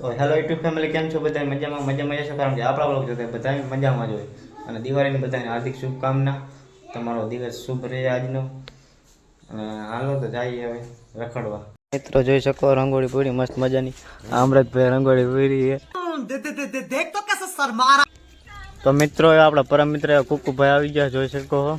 તો hello YouTube family કેમ છો? બધા મજામાં? મજામાં જશો કારણ કે આપણા લોકો જોતા બધા મજામાં જ હોય. અને દિવાળીની બધાને હાર્દિક શુભકામના. તમારો દિવસ શુભ રહે આજનો. અને હાલો તો જઈએ હવે રખડવા. મિત્રો જોઈ શકો રંગોળી પૂરી મસ્ત મજાની. અમૃતભાઈ રંગોળી પૂરી છે. તો મિત્રો આપણા પરમ મિત્ર કુકુભાઈ આવી ગયા. જોઈ શકો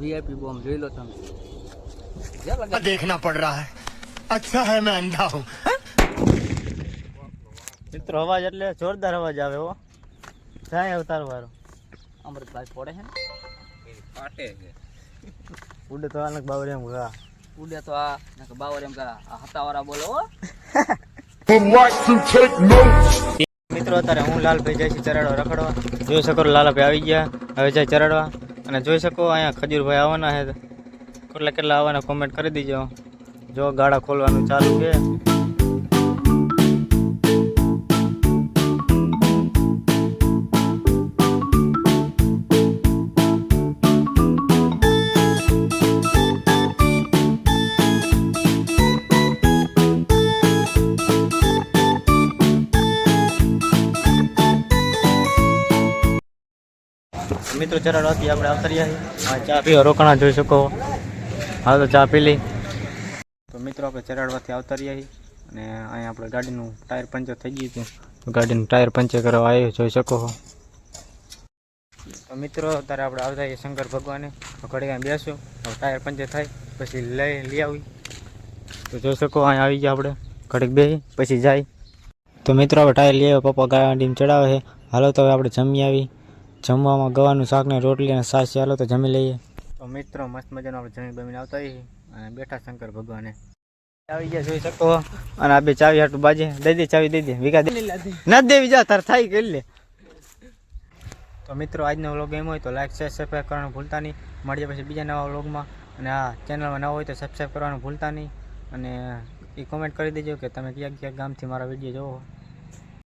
વીઆઈપી બોમ્બ જોઈ લો તમે જ્યાં લગા देखना पड़ रहा है अच्छा है मैं अंधा हूँ મિત્રો અવાજ એટલે જોરદાર અવાજ આવે હો થાય અવતાર વાળો અમૃતભાઈ ફોડે છે ને ફાટે છે ઉડે તો અલગ બાવરે એમ ઘા ઉડે તો આ બાવર એમ કા આ હતાવાળા બોલો હો મિત્રો અત્યારે હું લાલભાઈ જાય છે ચરાડવા રખડવા. જોઈ શકો લાલાભાઈ આવી ગયા. હવે જાય ચરાડવા. અને જોઈ શકો અહીંયા ખજૂરભાઈ આવવાના છે. કેટલા કેટલા આવવાના કોમેન્ટ કરી દીજો. જો ગાડા ખોલવાનું ચાલુ છે. મિત્રો ચરાડવાથી આપણે આવતા રહ્યા છીએ. આ ચા પીવા રોકાણા જોઈ શકો. હાલ તો ચા પી લઈ. તો મિત્રો, આપણે ચરાડવાથી આવતા રહ્યા અને અહીંયા આપણે ગાડીનું ટાયર પંચર થઈ ગયું હતું. ગાડીનું ટાયર પંચર કરવા આવ્યો, જોઈ શકો તો મિત્રો, અત્યારે આપણે આવતા શંકર ભગવાને. ઘડી કાંઈ બેસું ટાયર પંચર થાય, પછી લઈ લઈ આવી. તો જોઈ શકો, અહીંયા આવી ગયા આપણે. ઘડીક બેસી પછી જાય. તો મિત્રો આપણે ટાયર લઈ આવ્યો, પપ્પા ગાડીને ચડાવે છે. હાલો, તો હવે આપણે જમી આવી. જમવામાં ગવાનું શાક ને રોટલી અને છાશ ચાલો તો જમી લઈએ. તો મિત્રો, મસ્ત મજાનો આપણે જમી બમીને આવતા હોઈએ. અને બેઠા શંકર ભગવાને. આવી ગયા જોઈ શકો અને આ બે ચાવી હાટું બાજે. દઈ દે, ચાવી દઈ દે. વિકા દે. ના દેવી, જા, તાર થાય, કરી લે. તો મિત્રો, આજનો વ્લોગ એમ હોય તો લાઈક શેર સબસ્ક્રાઈબ કરવાનું ભૂલતા નહીં. મળીએ પછી બીજા નવા વ્લોગમાં. અને આ ચેનલમાં નવા હોય તો સબસ્ક્રાઈબ કરવાનું ભૂલતા નહીં. અને એ કોમેન્ટ કરી દેજો કે તમે ક્યાં ક્યાં ગામથી મારા વીડિયો જોવો.